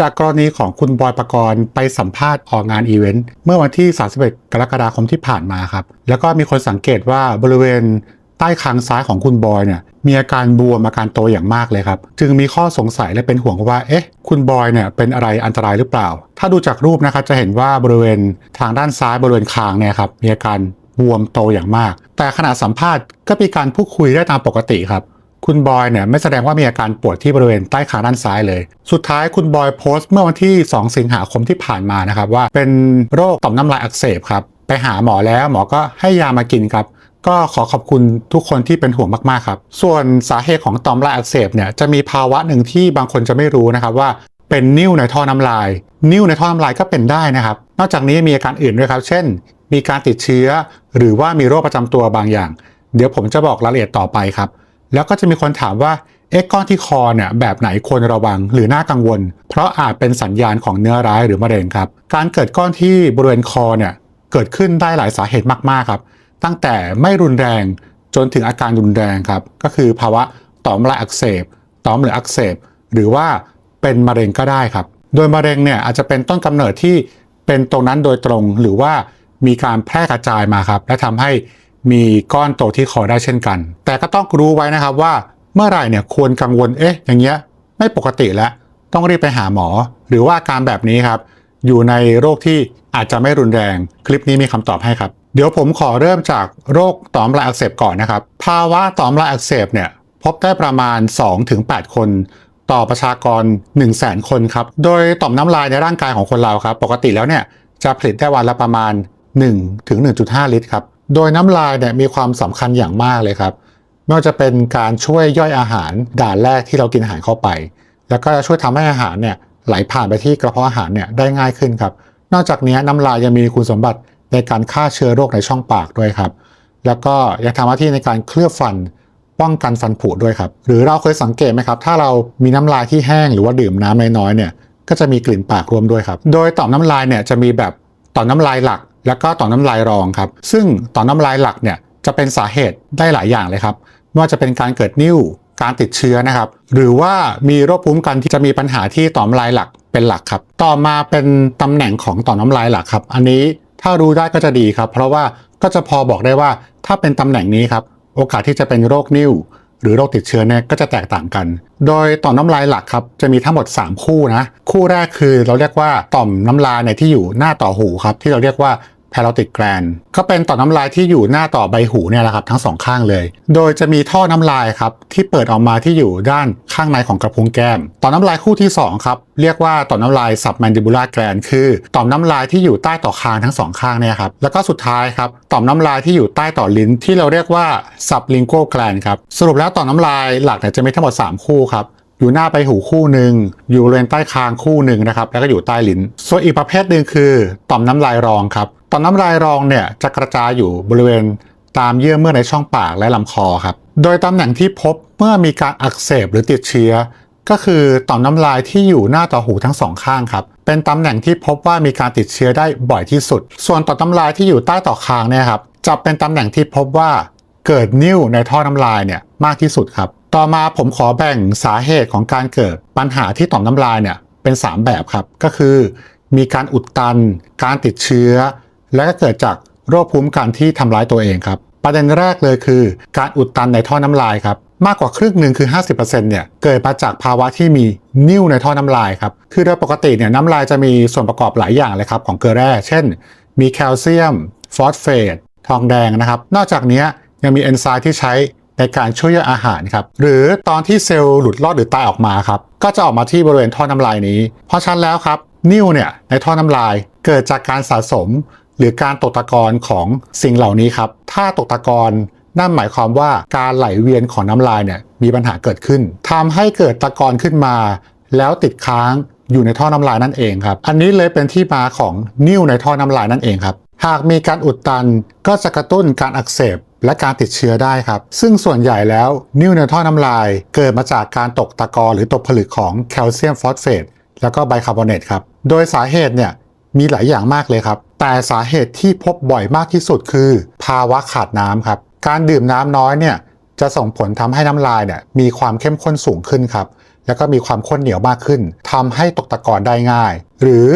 จากกรณีของคุณบอยปกรณ์ไปสัมภาษณ์ออกงานอีเวนต์เมื่อวันที่ 31 กรกฎาคมที่ผ่านมาครับ แล้วก็มีคนสังเกตว่าบริเวณใต้คางซ้ายของคุณบอยเนี่ยมีอาการบวมอาการโตอย่างมากเลยครับ จึงมีข้อสงสัยและเป็นห่วงว่า เอ๊ะ คุณบอยเนี่ยเป็นอะไรอันตรายหรือเปล่า ถ้าดูจากรูปนะครับจะเห็นว่าบริเวณทางด้านซ้ายบริเวณคางเนี่ยครับมีอาการบวมโตอย่างมาก แต่ขณะสัมภาษณ์ก็มีการพูดคุยได้ตามปกติครับ คุณบอยเนี่ยไม่แสดงว่ามีอาการปวดที่บริเวณใต้ขาด้านซ้ายเลย สุดท้ายคุณบอยโพสต์เมื่อวันที่ 2 สิงหาคมที่ผ่านมานะครับว่าเป็นโรคต่อมน้ำลายอักเสบครับ ไปหาหมอแล้วหมอก็ให้ยามากินครับ ก็ขอขอบคุณทุกคนที่เป็นห่วงมากๆครับ ส่วนสาเหตุของต่อมน้ำลายอักเสบเนี่ยจะมีภาวะหนึ่งที่บางคนจะไม่รู้นะครับว่าเป็นนิ่วในท่อน้ำลาย นิ่วในท่อน้ำลายก็เป็นได้นะครับ นอกจากนี้มีอาการอื่นด้วยครับ เช่น มีการติดเชื้อ หรือว่ามีโรคประจำตัวบางอย่าง เดี๋ยวผมจะบอกรายละเอียดต่อไปครับ แล้วก็จะมีคนถามว่าเอ๊ะก้อนที่คอเนี่ยแบบไหนควรระวังหรือน่ากังวล เพราะอาจเป็นสัญญาณของเนื้อร้ายหรือมะเร็งครับ การเกิดก้อนที่บริเวณคอเนี่ยเกิดขึ้นได้หลายสาเหตุมากๆครับ ตั้งแต่ไม่รุนแรงจนถึงอาการรุนแรงครับ ก็คือภาวะต่อมน้ำลายอักเสบต่อมเหลืออักเสบ หรือว่าเป็นมะเร็งก็ได้ครับ โดยมะเร็งเนี่ยอาจจะเป็นต้นกำเนิดที่เป็นตรงนั้นโดยตรงหรือว่ามีการแพร่กระจายมาครับ และทำให้ มีก้อนโตที่คอได้เช่นกัน แต่ก็ต้องรู้ไว้นะครับว่าเมื่อไหร่เนี่ยควรกังวลเอ๊ะอย่างเงี้ยไม่ปกติแล้วต้องรีบไปหาหมอ หรือว่าการแบบนี้ครับ อยู่ในโรคที่อาจจะไม่รุนแรง คลิปนี้มีคำตอบให้ครับ เดี๋ยวผมขอเริ่มจากโรคต่อมลายอักเสบก่อนนะครับ ภาวะต่อมลายอักเสบเนี่ยพบได้ประมาณ 2-8 คน ต่อประชากร 1 0 0 0 0แคนครับ โดยต่อมน้ำลายในร่างกายของคนเราครับ ปกติแล้วเนี่ยจะผลิตได้วันละประมาณ1ถึง1.5 ลิตรครับ โดยน้ำลายเนี่ยมีความสำคัญอย่างมากเลยครับ ไม่ว่าจะเป็นการช่วยย่อยอาหารด่านแรกที่เรากินอาหารเข้าไป แล้วก็จะช่วยทำให้อาหารเนี่ยไหลผ่านไปที่กระเพาะอาหารเนี่ยได้ง่ายขึ้นครับ นอกจากนี้น้ำลายยังมีคุณสมบัติในการฆ่าเชื้อโรคในช่องปากด้วยครับ แล้วก็ยังทำหน้าที่ในการเคลือบฟันป้องกันฟันผุด้วยครับ หรือเราเคยสังเกตไหมครับ ถ้าเรามีน้ำลายที่แห้งหรือว่าดื่มน้ำน้อยๆเนี่ย ก็จะมีกลิ่นปากรวมด้วยครับ โดยต่อมน้ำลายเนี่ยจะมีแบบต่อมน้ำลายหลัก แล้วก็ต่อมน้ำลายรองครับ ซึ่งต่อมน้ำลายหลักเนี่ยจะเป็นสาเหตุได้หลายอย่างเลยครับไม่ว่าจะเป็นการเกิดนิ่วการติดเชื้อนะครับ หรือว่ามีโรคภูมิคุ้มกันที่จะมีปัญหาที่ต่อมน้ำลายหลักเป็นหลักครับ ต่อมาเป็นตำแหน่งของต่อมน้ำลายหลักครับ อันนี้ถ้ารู้ได้ก็จะดีครับ เพราะว่าก็จะพอบอกได้ว่าถ้าเป็นตำแหน่งนี้ครับโอกาสที่จะเป็นโรคนิ่วหรือโรคติดเชื้อเนี่ยก็จะแตกต่างกัน โดยต่อมน้ำลายหลักครับจะมีทั้งหมด 3 คู่นะ คู่แรกคือเราเรียกว่าต่อมน้ำลายในที่อยู่หน้าต่อหูครับที่เราเรียกว่า parotid gland ก็เป็นต่อน้ำลายที่อยู่หน้าต่อใบหูเนี่ยแหละครับทั้งสองข้างเลย โดยจะมีท่อน้ำลายครับที่เปิดออกมาที่อยู่ด้านข้างในของกระพุ้งแก้ม ต่อน้ำลายคู่ที่สองครับเรียกว่าต่อน้ำลาย submandibular gland คือต่อมน้ำลายที่อยู่ใต้ต่อคางทั้งสองข้างเนี่ยครับแล้วก็สุดท้ายครับต่อมน้ำลายที่อยู่ใต้ต่อลิ้นที่เราเรียกว่า sublingual gland ครับสรุปแล้วต่อน้ำลายหลักเนี่ยจะมีทั้งหมด 3 คู่ครับอยู่หน้าใบหูคู่หนึ่งอยู่บริเวณใต้คางคู่หนึ่งนะครับแล้วก็อยู่ใต้ลิ้น ส่วนอีกประเภทหนึ่งคือ ต่อมน้ำลายรองครับ อมน้ำลายรองเนี่ยจะกระจายอยู่บริเวณตามเยื่อเมื่อในช่องปากและลำคอครับ โดยตำแหน่งที่พบเมื่อมีการอักเสบหรือติดเชื้อ ก็คือต่อมน้ำลายที่อยู่หน้าต่อหูทั้งสองข้างครับ เป็นตำแหน่งที่พบว่ามีการติดเชื้อได้บ่อยที่สุด ส่วนต่อมน้ำลายที่อยู่ใต้ต่อคางเนี่ยครับ จะเป็นตำแหน่งที่พบว่าเกิดนิ่วในท่อน้ำลายเนี่ยมากที่สุดครับ ต่อมาผมขอแบ่งสาเหตุของการเกิดปัญหาที่ต่อมน้ำลายเนี่ยเป็น 3 แบบครับ ก็คือ มีการอุดตัน การติดเชื้อ และก็เกิดจากโรคภูมิคุ้มกันที่ทำร้ายตัวเองครับ ประเด็นแรกเลยคือ การอุดตันในท่อน้ำลายครับมากกว่าครึ่งหนึ่งคือ 50%เนี่ยเกิดมาจากภาวะที่มีนิ่วในท่อน้ำลายครับคือโดยปกติเนี่ยน้ำลายจะมีส่วนประกอบหลายอย่างเลยครับของเกลือแร่ เช่น มีแคลเซียม ฟอสเฟต ทองแดงนะครับ นอกจากนี้ยังมีเอนไซม์ที่ใช้ในการช่วยย่อยอาหารครับหรือตอนที่เซลล์หลุดรอดหรือตายออกมาครับก็จะออกมาที่บริเวณท่อน้ำลายนี้ เพราะฉะนั้นแล้วครับนิ่วเนี่ยในท่อน้ำลายเกิดจากการสะสม หรือการตกตะกอนของสิ่งเหล่านี้ครับ ถ้าตกตะกอนนั่นหมายความว่าการไหลเวียนของน้ำลายเนี่ยมีปัญหาเกิดขึ้นทำให้เกิดตะกอนขึ้นมา แล้วติดค้างอยู่ในท่อน้ำลายนั่นเองครับ อันนี้เลยเป็นที่มาของนิ่วในท่อน้ำลายนั่นเองครับ หากมีการอุดตันก็จะกระตุ้นการอักเสบและการติดเชื้อได้ครับ ซึ่งส่วนใหญ่แล้วนิ่วในท่อน้ำลาย เกิดมาจากการตกตะกอนหรือตกผลึกของแคลเซียมฟอสเฟตแล้วก็ไบคาร์บอเนตครับ โดยสาเหตุเนี่ย มีหลายอย่างมากเลยครับ แต่สาเหตุที่พบบ่อยมากที่สุดคือ ภาวะขาดน้ำครับ การดื่มน้ำน้อยเนี่ยจะส่งผลทำให้น้ำลายเนี่ยมีความเข้มข้นสูงขึ้นครับ แล้วก็มีความข้นเหนียวมากขึ้นทำให้ตกตะกอนได้ง่าย หรือ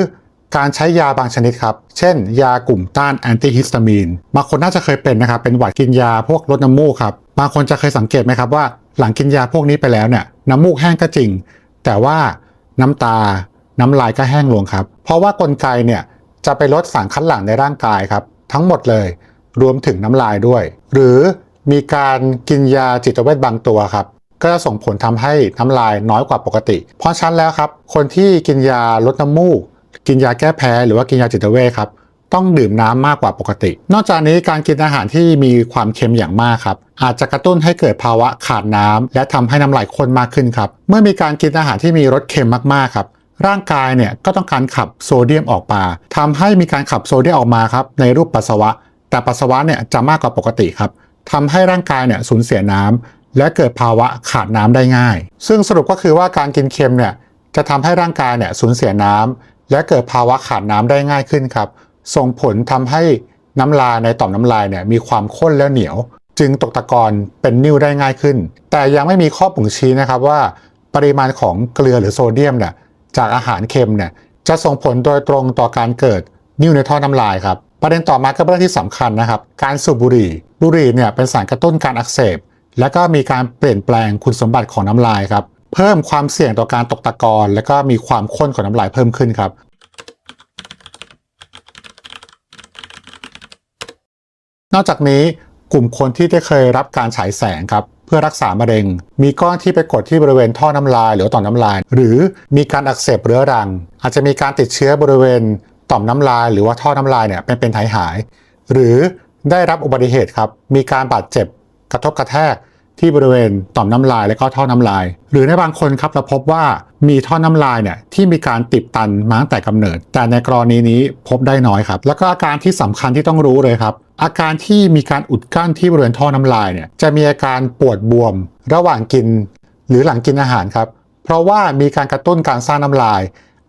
การใช้ยาบางชนิดครับ เช่น ยากลุ่มต้านแอนติฮิสตามีน บางคนน่าจะเคยเป็นนะครับ เป็นหวัดกินยาพวกลดน้ำมูกครับ บางคนจะเคยสังเกตไหมครับว่า หลังกินยาพวกนี้ไปแล้วเนี่ยน้ำมูกแห้งก็จริง แต่ว่าน้ำตา น้ำลายก็แห้งลงครับ เพราะว่ากลไกเนี่ยจะไปลดสารคัดหลั่งในร่างกายครับ ทั้งหมดเลยรวมถึงน้ำลายด้วย หรือมีการกินยาจิตเวชบางตัวครับ ก็จะส่งผลทำให้น้ำลายน้อยกว่าปกติ เพราะฉะนั้นแล้วครับ คนที่กินยาลดน้ำมูก กินยาแก้แพ้ หรือว่ากินยาจิตเวชครับ ต้องดื่มน้ำมากกว่าปกติ นอกจากนี้การกินอาหารที่มีความเค็มอย่างมากครับ อาจจะกระตุ้นให้เกิดภาวะขาดน้ำและทำให้น้ำลายข้นมากขึ้นครับ เมื่อมีการกินอาหารที่มีรสเค็มมากๆครับ ร่างกายเนี่ยก็ต้องการขับโซเดียมออกมาทำให้มีการขับโซเดียมออกมาครับในรูปปัสสาวะ แต่ปัสสาวะเนี่ยจะมากกว่าปกติครับทำให้ร่างกายเนี่ยสูญเสียน้ำและเกิดภาวะขาดน้ำได้ง่าย ซึ่งสรุปก็คือว่าการกินเค็มเนี่ยจะทำให้ร่างกายเนี่ยสูญเสียน้ำและเกิดภาวะขาดน้ำได้ง่ายขึ้นครับ ส่งผลทำให้น้ำลายในต่อมน้ำลายเนี่ยมีความข้นและเหนียว จึงตกตะกอนเป็นนิ่วได้ง่ายขึ้น แต่ยังไม่มีข้อบ่งชี้นะครับว่า ปริมาณของเกลือหรือโซเดียมเนี่ย จากอาหารเค็มเนี่ยจะส่งผลโดยตรงต่อการเกิดนิ่วในท่อน้ำลายครับประเด็นต่อมาก็เป็นเรื่องที่สำคัญนะครับ การสูบบุหรี่ บุหรี่เนี่ยเป็นสารกระตุ้นการอักเสบ และก็มีการเปลี่ยนแปลงคุณสมบัติของน้ำลายครับ เพิ่มความเสี่ยงต่อการตกตะกอน และก็มีความข้นของน้ำลายเพิ่มขึ้นครับ นอกจากนี้กลุ่มคนที่ได้เคยรับการฉายแสงครับ พื่อรักษามะเร็ง มีก้อนที่ไปกดที่บริเวณท่อน้ำลายหรือต่อมน้ำลาย หรือมีการอักเสบเรื้อรัง อาจจะมีการติดเชื้อบริเวณต่อมน้ำลาย หรือว่าท่อน้ำลายเนี่ยเป็นเป็นหายหาย หรือได้รับอุบัติเหตุครับมีการบาดเจ็บกระทบกระแทก ที่บริเวณต่อมน้ำลายและก็ท่อน้ำลาย หรือในบางคนครับเราพบว่ามีท่อน้ำลายเนี่ยที่มีการติดตันมาตั้งแต่กำเนิด แต่ในกรณีนี้พบได้น้อยครับ แล้วก็อาการที่สำคัญที่ต้องรู้เลยครับ อาการที่มีการอุดกั้นที่บริเวณท่อน้ำลายเนี่ยจะมีอาการปวดบวม ระหว่างกิน หรือหลังกินอาหารครับ เพราะว่ามีการกระตุ้นการสร้างน้ำลาย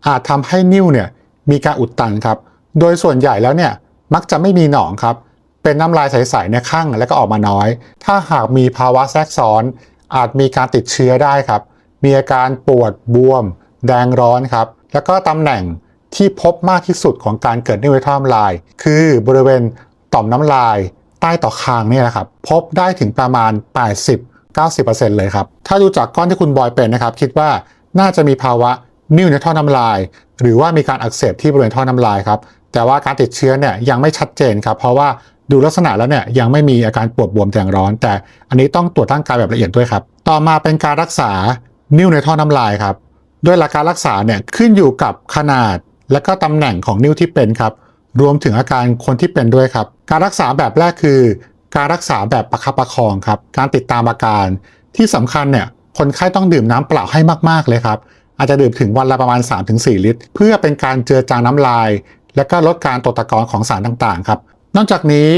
อาจทำให้นิ่วเนี่ยมีการอุดตันครับ โดยส่วนใหญ่แล้วเนี่ยมักจะไม่มีหนองครับ เป็นน้ำลายใสๆในข้างแล้วก็ออกมาน้อย ถ้าหากมีภาวะแทรกซ้อน อาจมีการติดเชื้อได้ครับ มีอาการปวดบวม แดงร้อนครับ แล้วก็ตำแหน่งที่พบมากที่สุดของการเกิดนิ่วในท่อน้ำลาย คือบริเวณต่อมน้ำลาย ใต้ต่อคางเนี่ยนะครับ พบได้ถึงประมาณ 80-90%เลยครับ ถ้าดูจากก้อนที่คุณบอยเป็นนะครับ คิดว่าน่าจะมีภาวะนิ่วในท่อน้ำลาย หรือว่ามีการอักเสบที่บริเวณท่อน้ำลายครับแต่ว่าการติดเชื้อเนี่ยยังไม่ชัดเจนครับ เพราะว่า ดูลักษณะแล้วเนี่ยยังไม่มีอาการปวดบวมแดงร้อน แต่อันนี้ต้องตรวจร่างกายแบบละเอียดด้วยครับ ต่อมาเป็นการรักษานิ่วในท่อน้ำลายครับโดยหลักการรักษาเนี่ยขึ้นอยู่กับขนาดและก็ตำแหน่งของนิ้วที่เป็นครับ รวมถึงอาการคนที่เป็นด้วยครับ การรักษาแบบแรกคือ การรักษาแบบประคับประคองครับ การติดตามอาการ ที่สำคัญเนี่ยคนไข้ต้องดื่มน้ำเปล่าให้มากๆเลยครับ อาจจะดื่มถึงวันละประมาณ 3-4 ลิตร เพื่อเป็นการเจือจางน้ำลาย และก็ลดการตกตะกอนของสารต่างๆครับ นอกจากนี้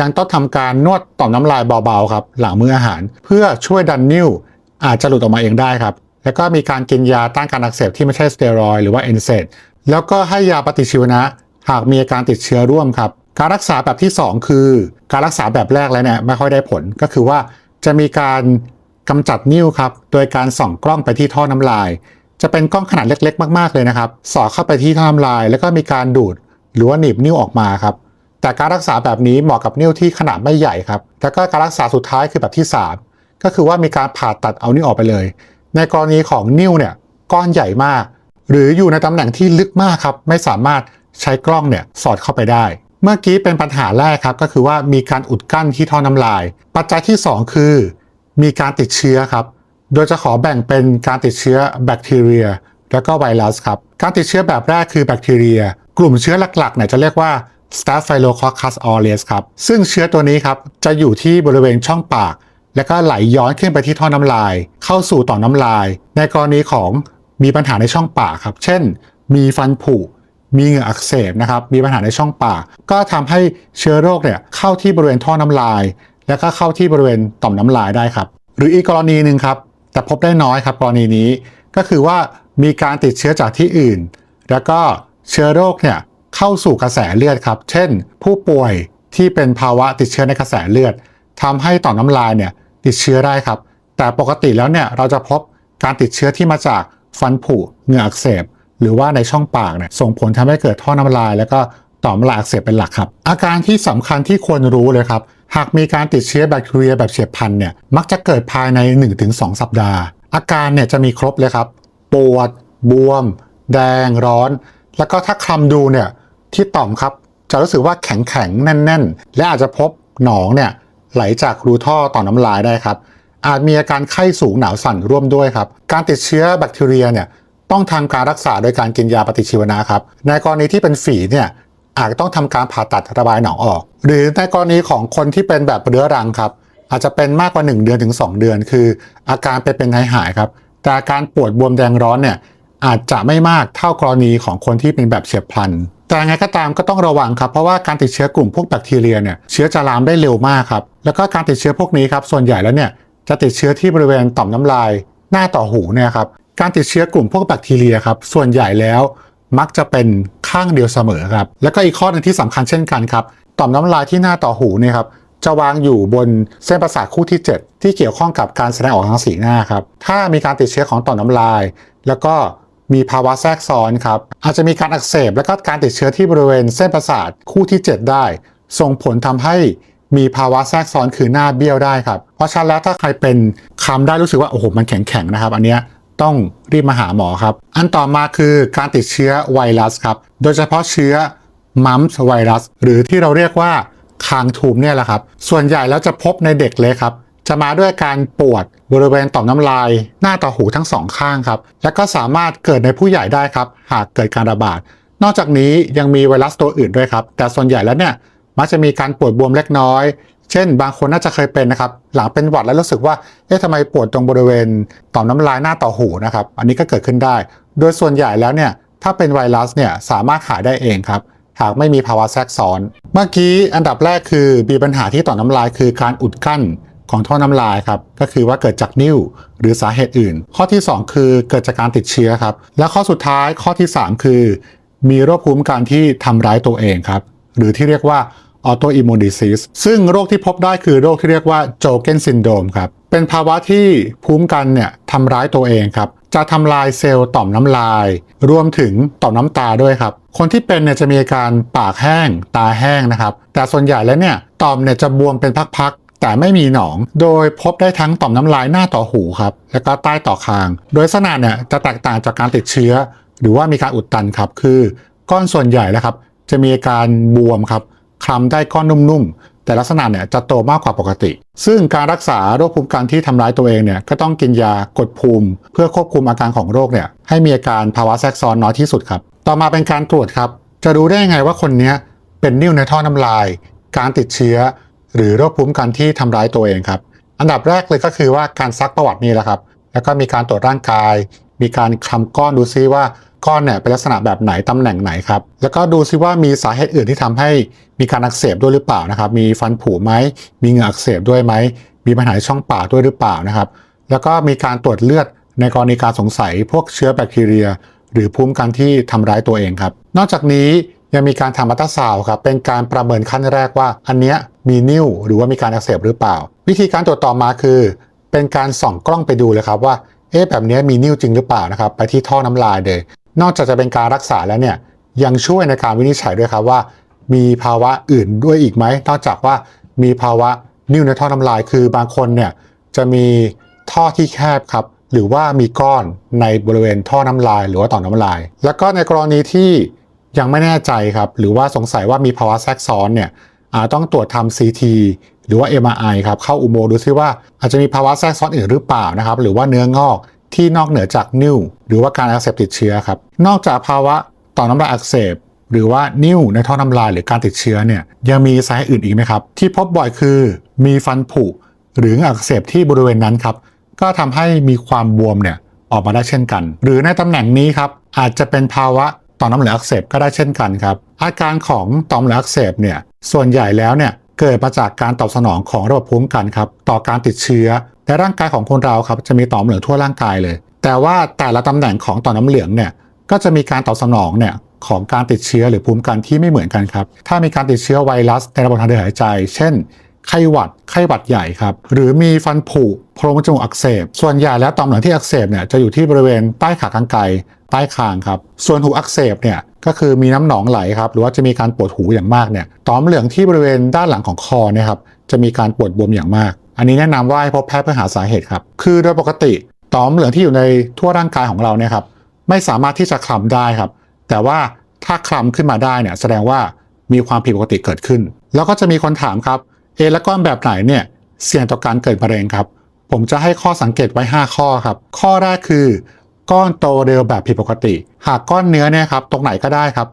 ยังต้องทำการนวดต่อมน้ำลายเบาๆครับหลังมื้ออาหาร เพื่อช่วยดันนิ้วอาจจะหลุดออกมาเองได้ครับ แล้วก็มีการกินยาต้านการอักเสบที่ไม่ใช่สเตียรอยหรือว่าเอนเซดแล้วก็ให้ยาปฏิชีวนะ หากมีอาการติดเชื้อร่วมครับ การรักษาแบบที่ 2 คือ การรักษาแบบแรกแล้วเนี่ยไม่ค่อยได้ผลก็คือว่าจะมีการกำจัดนิ่วครับโดยการส่องกล้องไปที่ท่อน้ำลาย จะเป็นกล้องขนาดเล็ก ๆ มาก ๆเลยนะครับสอดเข้าไปที่ท่อน้ำลาย แล้วก็มีการดูดหรือว่าหนีบนิ้วออกมาครับ แต่การรักษาแบบนี้เหมาะกับนิ้วที่ขนาดไม่ใหญ่ครับแล้วก็การรักษาสุดท้ายคือแบบที่ 3 ก็คือว่ามีการผ่าตัดเอานิ้วออกไปเลย ในกรณีของนิ้วเนี่ยก้อนใหญ่มาก หรืออยู่ในตำแหน่งที่ลึกมากครับไม่สามารถใช้กล้องเนี่ยสอดเข้าไปได้ เมื่อกี้เป็นปัญหาแรกครับก็คือว่ามีการอุดกั้นที่ท่อน้ำลาย ปัจจัยที่ 2 คือ มีการติดเชื้อครับ โดยจะขอแบ่งเป็นการติดเชื้อแบคทีเรีย แล้วก็ไวรัสครับ การติดเชื้อแบบแรกคือแบคทีเรีย กลุ่มเชื้อหลักๆเนี่ยจะเรียกว่า Staphylococcus aureus ครับ ซึ่งเชื้อตัวนี้ครับ จะอยู่ที่บริเวณช่องปาก แล้วก็ไหลย้อนขึ้นไปที่ท่อน้ำลาย เข้าสู่ต่อมน้ำลาย ในกรณีของมีปัญหาในช่องปากครับ เช่น มีฟันผุ มีเหงื่ออักเสบนะครับ มีปัญหาในช่องปาก ก็ทำให้เชื้อโรคเนี่ยเข้าที่บริเวณท่อน้ำลาย แล้วก็เข้าที่บริเวณต่อมน้ำลายได้ครับ หรืออีกกรณีหนึ่งครับ แต่พบได้น้อยครับกรณีนี้ ก็คือว่ามีการติดเชื้อจากที่อื่น แล้วก็เชื้อโรคเนี่ย เข้าสู่กระแสเลือดครับ เช่น ผู้ป่วยที่เป็นภาวะติดเชื้อในกระแสเลือดทำให้ต่อมน้ำลายเนี่ยติดเชื้อได้ครับ แต่ปกติแล้วเนี่ยเราจะพบการติดเชื้อที่มาจากฟันผุเหงื่ออักเสบ หรือว่าในช่องปากเนี่ยส่งผลทำให้เกิดท่อน้ำลาย แล้วก็ต่อมลายอักเสบเป็นหลักครับ อาการที่สำคัญที่ควรรู้เลยครับ หากมีการติดเชื้อแบคทีเรียแบบเฉียบพลันเนี่ยมักจะเกิดภายใน 1-2 สัปดาห์ อาการเนี่ยจะมีครบเลยครับ ปวด บวม แดงร้อน แล้วก็ถ้าคลำดูเนี่ย ที่ต่อมครับ จะรู้สึกว่าแข็งแข็งๆแน่น ๆ และอาจจะพบหนองเนี่ยไหลจากรูท่อต่อน้ำลายได้ครับ อาจมีอาการไข้สูงหนาวสั่นร่วมด้วยครับ การติดเชื้อแบคทีเรียเนี่ยต้องทำการรักษาโดยการกินยาปฏิชีวนะครับ ในกรณีที่เป็นฝีเนี่ยอาจต้องทำการผ่าตัดระบายหนองออก หรือในกรณีของคนที่เป็นแบบเรื้อรังครับ อาจจะเป็นมากกว่า 1 เดือนถึง 2 เดือน คือ อาการเป็นเป็นหายหายครับ แต่อาการปวดบวมแดงร้อนเนี่ยอาจจะไม่มากเท่ากรณีของคนที่เป็นแบบเฉียบพลัน แต่ยังไงก็ตามก็ต้องระวังครับ เพราะว่าการติดเชื้อกลุ่มพวกแบคทีเรียเนี่ยเชื้อจะลามได้เร็วมากครับ แล้วก็การติดเชื้อพวกนี้ครับส่วนใหญ่แล้วเนี่ยจะติดเชื้อที่บริเวณต่อมน้ำลาย หน้าต่อหูเนี่ยครับการติดเชื้อกลุ่มพวกแบคทีเรียครับส่วนใหญ่แล้วมักจะเป็นข้างเดียวเสมอครับแล้วก็อีกข้อหนึงที่สำคัญเช่นกันครับต่อมน้ำลายที่หน้าต่อหูเนี่ยครับจะวางอยู่บนเส้นประสาทคู่ที่ 7 ที่เกี่ยวข้องกับการแสดงออกทางสีหน้าครับถ้ามีการติดเชื้อของต่อมน้ำลาย แล้วก็ มีภาวะแทรกซ้อนครับ อาจจะมีการอักเสบและก็การติดเชื้อที่บริเวณเส้นประสาทคู่ที่ 7 ได้ ส่งผลทำให้มีภาวะแทรกซ้อนคือหน้าเบี้ยวได้ครับ เพราะฉะนั้นแล้วถ้าใครเป็นคำได้รู้สึกว่าโอ้โหมันแข็งๆนะครับ อันเนี้ยต้องรีบมาหาหมอครับ อันต่อมาคือการติดเชื้อไวรัสครับ โดยเฉพาะเชื้อมัมส์ไวรัส หรือที่เราเรียกว่าคางทูมเนี่ยแหละครับ ส่วนใหญ่แล้วจะพบในเด็กเลยครับ จะมาด้วยการปวดบริเวณต่อมน้ำลาย หน้าต่อหูทั้งสองข้างครับ และก็สามารถเกิดในผู้ใหญ่ได้ครับ หากเกิดการระบาด นอกจากนี้ยังมีไวรัสตัวอื่นด้วยครับ แต่ส่วนใหญ่แล้วเนี่ยมักจะมีการปวดบวมเล็กน้อย เช่น บางคนน่าจะเคยเป็นนะครับ หลังเป็นหวัดแล้วรู้สึกว่า เอ๊ะทำไมปวดตรงบริเวณต่อมน้ำลายหน้าต่อหูนะครับ อันนี้ก็เกิดขึ้นได้ โดยส่วนใหญ่แล้วเนี่ยถ้าเป็นไวรัสเนี่ยสามารถหายได้เองครับหากไม่มีภาวะแทรกซ้อน เมื่อกี้อันดับแรกคือมีปัญหาที่ต่อมน้ำลายคือการอุดกั้น ของท่อน้ำลายครับก็คือว่าเกิดจากนิ่วหรือสาเหตุอื่น ข้อที่ 2 คือเกิดจากการติดเชื้อครับ และข้อสุดท้ายข้อที่ 3 คือ มีโรคภูมิคุ้มกันที่ทำร้ายตัวเองครับ หรือที่เรียกว่า autoimmune disease ซึ่งโรคที่พบได้คือโรคที่เรียกว่าโจเกนซินโดมครับ เป็นภาวะที่ภูมิกันเนี่ยทำร้ายตัวเองครับ จะทำลายเซลล์ต่อมน้ำลาย รวมถึงต่อมน้ำตาด้วยครับ คนที่เป็นเนี่ยจะมีอาการปากแห้ง ตาแห้งนะครับ แต่ส่วนใหญ่แล้วเนี่ยต่อมเนี่ยจะบวมเป็นพักๆ แต่ไม่มีหนอง โดยพบได้ทั้งต่อมน้ำลายหน้าต่อหูครับ แล้วก็ใต้ต่อคาง โดยลักษณะเนี่ยจะแตกต่างจากการติดเชื้อ หรือว่ามีการอุดตันครับ คือก้อนส่วนใหญ่นะครับ จะมีอาการบวมครับคลำได้ก้อนนุ่มๆ แต่ลักษณะเนี่ยจะโตมากกว่าปกติ ซึ่งการรักษาโรคภูมิคุ้มกันที่ทำร้ายตัวเองเนี่ยก็ต้องกินยากดภูมิ เพื่อควบคุมอาการของโรคเนี่ยให้มีอาการภาวะแทรกซ้อนน้อยที่สุดครับ ต่อมาเป็นการตรวจครับ จะรู้ได้ยังไงว่าคนนี้เป็นนิ่วในท่อน้ำลาย การติดเชื้อ หรือโรคภูมิคันที่ทำร้ายตัวเองครับ อันดับแรกเลยก็คือว่าการซักประวัตินี่แหละครับ แล้วก็มีการตรวจร่างกาย มีการคลำก้อนดูซิว่าก้อนเนี่ยเป็นลักษณะแบบไหนตำแหน่งไหนครับ แล้วก็ดูซิว่ามีสาเหตุอื่นที่ทำให้มีการอักเสบด้วยหรือเปล่านะครับ มีฟันผุไหม มีเหงื่ออักเสบด้วยไหม มีปัญหาช่องปากด้วยหรือเปล่านะครับ แล้วก็มีการตรวจเลือดในกรณีการสงสัยพวกเชื้อแบคทีเรีย หรือภูมิคันที่ทำร้ายตัวเองครับ นอกจากนี้ ยังมีการทำอัลตราซาวครับเป็นการประเมินขั้นแรกว่า อันเนี้ยมีนิ่วหรือว่ามีการอักเสบหรือเปล่า วิธีการตรวจต่อมาคือ เป็นการส่องกล้องไปดูเลยครับว่าเอ๊ะแบบนี้มีนิ่วจริงหรือเปล่านะครับไปที่ท่อน้ำลายเลย นอกจากจะเป็นการรักษาแล้วเนี่ยยังช่วยในการวินิจฉัยด้วยครับว่า มีภาวะอื่นด้วยอีกไหมนอกจากว่ามีภาวะนิ่วในท่อน้ำลาย คือบางคนเนี่ยจะมีท่อที่แคบครับหรือว่ามีก้อนในบริเวณท่อน้ำลาย หรือว่าต่อมน้ำลาย แล้วก็ในกรณีที่ ยังไม่แน่ใจครับ หรือว่าสงสัยว่ามีภาวะแทรกซ้อนเนี่ยอาจต้องตรวจทำ CT หรือว่า MRI ครับเข้าอุโมงค์ดูซิว่าอาจจะมีภาวะแทรกซ้อนอื่นหรือเปล่านะครับ หรือว่าเนื้องอกที่นอกเหนือจากนิ่วหรือว่าการอักเสบติดเชื้อครับ นอกจากภาวะต่อมน้ำลายอักเสบ หรือว่านิ่วในท่อน้ำลายหรือการติดเชื้อเนี่ยยังมีสาเหตุอื่นอีกไหมครับ ที่พบบ่อยคือมีฟันผุหรืออักเสบที่บริเวณนั้นครับก็ทำให้มีความบวมเนี่ยออกมาได้เช่นกัน หรือในตำแหน่งนี้ครับอาจจะเป็นภาวะ ต่อมน้ำเหลืองอักเสบก็ได้เช่นกันครับ อาการของต่อมน้ำเหลืองอักเสบเนี่ยส่วนใหญ่แล้วเนี่ยเกิดมาจากการตอบสนองของระบบภูมิคุ้มกันครับต่อการติดเชื้อในร่างกายของคนเราครับจะมีต่อมเหลืองทั่วร่างกายเลย แต่ว่าแต่ละตำแหน่งของต่อมน้ำเหลืองเนี่ยก็จะมีการตอบสนองเนี่ยของการติดเชื้อหรือภูมิคุ้มกันที่ไม่เหมือนกันครับ ถ้ามีการติดเชื้อไวรัสในระบบทางเดินหายใจ เช่น ไข้หวัด ไข้หวัดใหญ่ครับ หรือมีฟันผุโพรงจมูกอักเสบ ส่วนใหญ่แล้วต่อมเหลืองที่อักเสบเนี่ยจะอยู่ที่บริเวณใต้ขากรรไกร ใต้คางครับ ส่วนหูอักเสบเนี่ยก็คือมีน้ำหนองไหลครับหรือว่าจะมีการปวดหูอย่างมากเนี่ยต่อมเหลืองที่บริเวณด้านหลังของคอเนี่ยครับจะมีการปวดบวมอย่างมาก อันนี้แนะนำว่าให้พบแพทย์เพื่อหาสาเหตุครับคือโดยปกติต่อมเหลืองที่อยู่ในทั่วร่างกายของเราเนี่ยครับไม่สามารถที่จะคลำได้ครับ แต่ว่าถ้าคลำขึ้นมาได้เนี่ยแสดงว่ามีความผิดปกติเกิดขึ้น แล้วก็จะมีคนถามครับเอแล้วก้อนแบบไหนเนี่ยเสี่ยงต่อการเกิดมะเร็งครับ ผมจะให้ข้อสังเกตไว้ 5 ข้อครับ ข้อแรกคือ ก้อนโตเร็วแบบผิดปกติ หากก้อนเนื้อเนี่ยครับตรงไหนก็ได้ครับ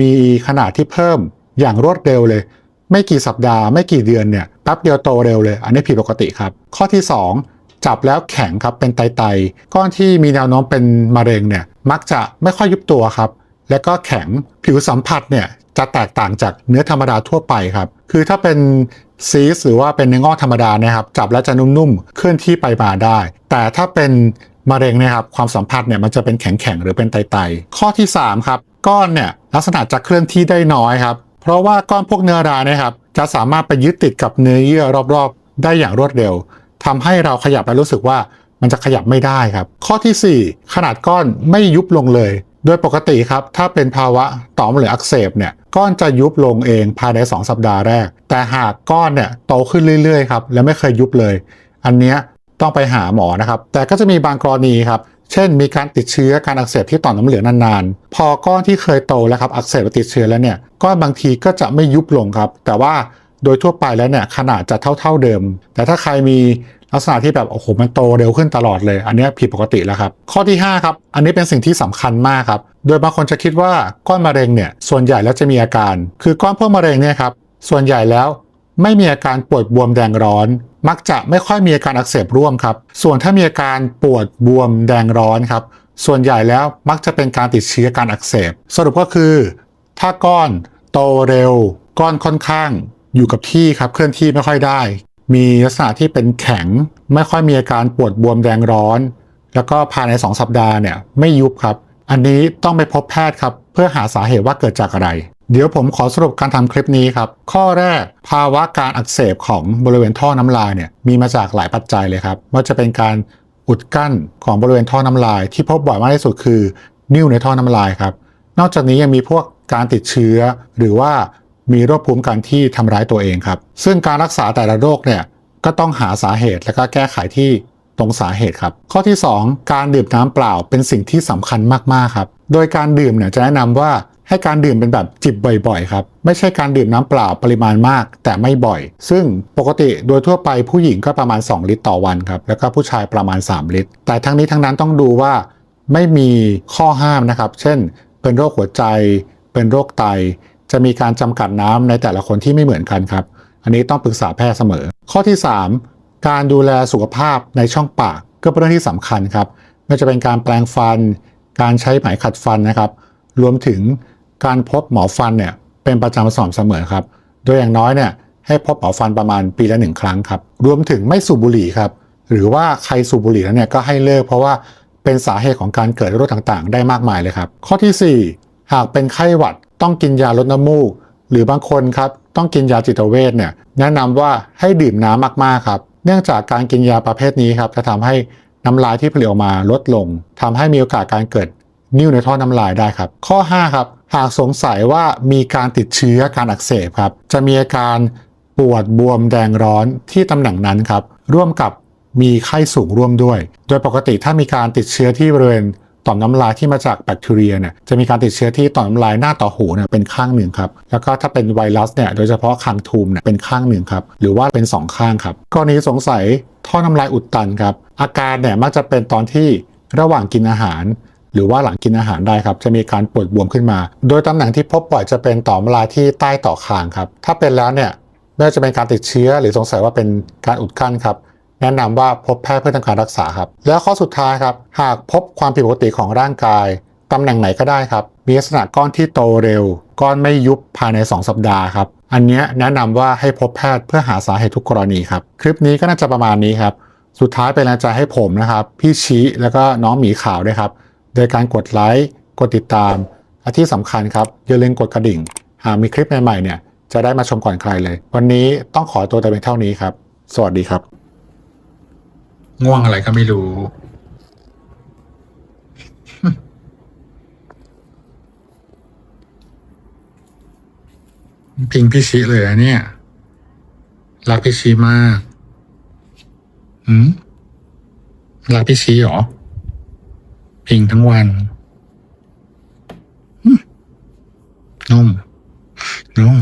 มีขนาดที่เพิ่มอย่างรวดเร็วเลย ไม่กี่สัปดาห์ไม่กี่เดือนเนี่ยแป๊บเดียวโตเร็วเลย อันนี้ผิดปกติครับ ข้อที่ 2 จับแล้วแข็งครับเป็นไตๆก้อนที่มีแนวโน้มเป็นมะเร็งเนี่ยมักจะไม่ค่อยยุบตัวครับ และก็แข็งผิวสัมผัสเนี่ยจะแตกต่างจากเนื้อธรรมดาทั่วไปครับ คือถ้าเป็นซีสหรือว่าเป็นเนื้องอกธรรมดาเนี่ยครับ จับแล้วจะนุ่มๆ เคลื่อนที่ไปมาได้ แต่ถ้าเป็น มะเร็งเนี่ยครับความสัมผัสเนี่ยมันจะเป็นแข็งๆหรือเป็นไตๆข้อที่3ครับก้อนเนี่ยลักษณะจะเคลื่อนที่ได้น้อยครับ เพราะว่าก้อนพวกเนื้อราเนี่ยครับ จะสามารถไปยึดติดกับเนื้อเยื่อรอบๆ ได้อย่างรวดเร็วทำให้เราขยับแล้วรู้สึกว่ามันจะขยับไม่ได้ครับ ข้อทีสี่ 4 ขนาดก้อนไม่ยุบลงเลย โดยปกติครับ ถ้าเป็นภาวะต่อมเหลืออักเสบเนี่ยก้อนจะยุบลงเองภายใน 2 สัปดาห์แรก แต่หากก้อนเนี่ยโตขึ้นเรื่อยๆครับและไม่เคยยุบเลย อันเนี้ย ต้องไปหาหมอนะครับ แต่ก็จะมีบางกรณีครับ เช่น มีการติดเชื้อการอักเสบที่ต่อมน้ำเหลืองนานๆ พอก้อนที่เคยโตแล้วครับอักเสบและติดเชื้อแล้วเนี่ยก้อนบางทีก็จะไม่ยุบลงครับ แต่ว่าโดยทั่วไปแล้วเนี่ยขนาดจะเท่าๆเดิม แต่ถ้าใครมีลักษณะที่แบบโอ้โหมันโตเร็วขึ้นตลอดเลย อันนี้ผิดปกติแล้วครับ ข้อที่ 5 ครับ อันนี้เป็นสิ่งที่สำคัญมากครับ โดยบางคนจะคิดว่าก้อนมะเร็งเนี่ยส่วนใหญ่แล้วจะมีอาการ คือก้อนพวกมะเร็งเนี่ยครับส่วนใหญ่แล้ว ไม่มีอาการปวดบวมแดงร้อน มักจะไม่ค่อยมีอาการอักเสบร่วมครับ ส่วนถ้ามีอาการปวดบวมแดงร้อนครับ ส่วนใหญ่แล้วมักจะเป็นการติดเชื้อการอักเสบ สรุปก็คือ ถ้าก้อนโตเร็ว ก้อนค่อนข้างอยู่กับที่ครับเคลื่อนที่ไม่ค่อยได้ มีลักษณะที่เป็นแข็ง ไม่ค่อยมีอาการปวดบวมแดงร้อน แล้วก็ภายใน 2 สัปดาห์เนี่ยไม่ยุบครับ อันนี้ต้องไปพบแพทย์ครับเพื่อหาสาเหตุว่าเกิดจากอะไร เดี๋ยวผมขอสรุปการทำคลิปนี้ครับ ข้อแรกภาวะการอักเสบของบริเวณท่อน้ำลายเนี่ยมีมาจากหลายปัจจัยเลยครับว่าจะเป็นการอุดกั้นของบริเวณท่อน้ำลาย ที่พบบ่อยมากที่สุดคือนิ่วในท่อน้ำลายครับ นอกจากนี้ยังมีพวกการติดเชื้อ หรือว่ามีโรคภูมิคุ้มกันที่ทำร้ายตัวเองครับ ซึ่งการรักษาแต่ละโรคเนี่ยก็ต้องหาสาเหตุและก็แก้ไขที่ตรงสาเหตุครับ ข้อที่ 2 การดื่มน้ำเปล่าเป็นสิ่งที่สำคัญมาก ๆ ครับ โดยการดื่มเนี่ยจะแนะนำว่า ให้การดื่มเป็นแบบจิบบ่อยๆครับไม่ใช่การดื่มน้ำเปล่าปริมาณมาก แต่ไม่บ่อย ซึ่งปกติโดยทั่วไปผู้หญิงก็ประมาณ 2 ลิตรต่อวันครับแล้วก็ผู้ชายประมาณ 3 ลิตร แต่ทั้งนี้ทั้งนั้นต้องดูว่าไม่มีข้อห้ามนะครับ เช่น เป็นโรคหัวใจ เป็นโรคไต จะมีการจำกัดน้ำในแต่ละคนที่ไม่เหมือนกันครับ อันนี้ต้องปรึกษาแพทย์เสมอ ข้อที่ 3 การดูแลสุขภาพในช่องปากก็เป็นเรื่องที่สำคัญครับไม่ว่าจะเป็นการแปลงฟัน การใช้ไหมขัดฟันนะครับ รวมถึง การพบหมอฟันเนี่ยเป็นประจำสม่ำเสมอครับ โดยอย่างน้อยเนี่ยให้พบหมอฟันประมาณปีละหนึ่งครั้งครับ รวมถึงไม่สูบบุหรี่ครับ หรือว่าใครสูบบุหรี่แล้วเนี่ยก็ให้เลิกเพราะว่าเป็นสาเหตุของการเกิดโรคต่างๆ ได้มากมายเลยครับ ข้อทีสี่4 หากเป็นไข้หวัดต้องกินยาลดน้ำมูก หรือบางคนครับต้องกินยาจิตเวชเนี่ยแนะนำว่าให้ดื่มน้ำมากๆครับ เนื่องจากการกินยาประเภทนี้ครับจะทำให้น้ำลายที่ผลิตออกมาลดลงทำให้มีโอกาสการเกิดนิ่วในท่อน้ำลายได้ครับ ข้อ 5 ครับ หากสงสัยว่ามีการติดเชื้อการอักเสบครับ จะมีอาการปวดบวมแดงร้อนที่ตำแหน่งนั้นครับ ร่วมกับมีไข้สูงร่วมด้วย โดยปกติถ้ามีการติดเชื้อที่บริเวณต่อมน้ำลายที่มาจากแบคทีเรียเนี่ยจะมีการติดเชื้อที่ต่อมน้ำลายหน้าต่อหูเนี่ยเป็นข้างหนึ่งครับแล้วก็ถ้าเป็นไวรัสเนี่ยโดยเฉพาะคางทูมเนี่ยเป็นข้างหนึ่งครับหรือว่าเป็นสองข้างครับกรณีสงสัยท่อน้ำลายอุดตันครับอาการเนี่ยมักจะเป็นตอนที่ระหว่างกินอาหาร หรือว่าหลังกินอาหารได้ครับ จะมีการปวดบวมขึ้นมา โดยตำแหน่งที่พบบ่อยจะเป็นต่อมลายที่ใต้ต่อคางครับ ถ้าเป็นแล้วเนี่ยไม่ว่าจะเป็นการติดเชื้อหรือสงสัยว่าเป็นการอุดกั้นครับ แนะนำว่าพบแพทย์เพื่อทำการรักษาครับ แล้วข้อสุดท้ายครับ หากพบความผิดปกติของร่างกายตำแหน่งไหนก็ได้ครับ มีลักษณะก้อนที่โตเร็ว ก้อนไม่ยุบภายใน 2 สัปดาห์ครับ อันนี้แนะนำว่าให้พบแพทย์เพื่อหาสาเหตุทุกกรณีครับ คลิปนี้ก็น่าจะประมาณนี้ครับ สุดท้ายเป็นแรงใจให้ผมนะครับ พี่ชี้แล้วก็น้องหมีขาวด้วยครับ โดยการกดไลค์กดติดตามและที่สำคัญครับอย่าลืมกดกระดิ่ง หากมีคลิปใหม่ๆเนี่ยจะได้มาชมก่อนใครเลย วันนี้ต้องขอตัวแต่เพียงเท่านี้ครับ สวัสดีครับ ง่วงอะไรก็ไม่รู้ พิงพี่ชิเลยอะเนี่ย รักพี่ชิมากหืมรักพี่ชิเหรอ พิงทั้งวันหืมนุ่มนุ่ม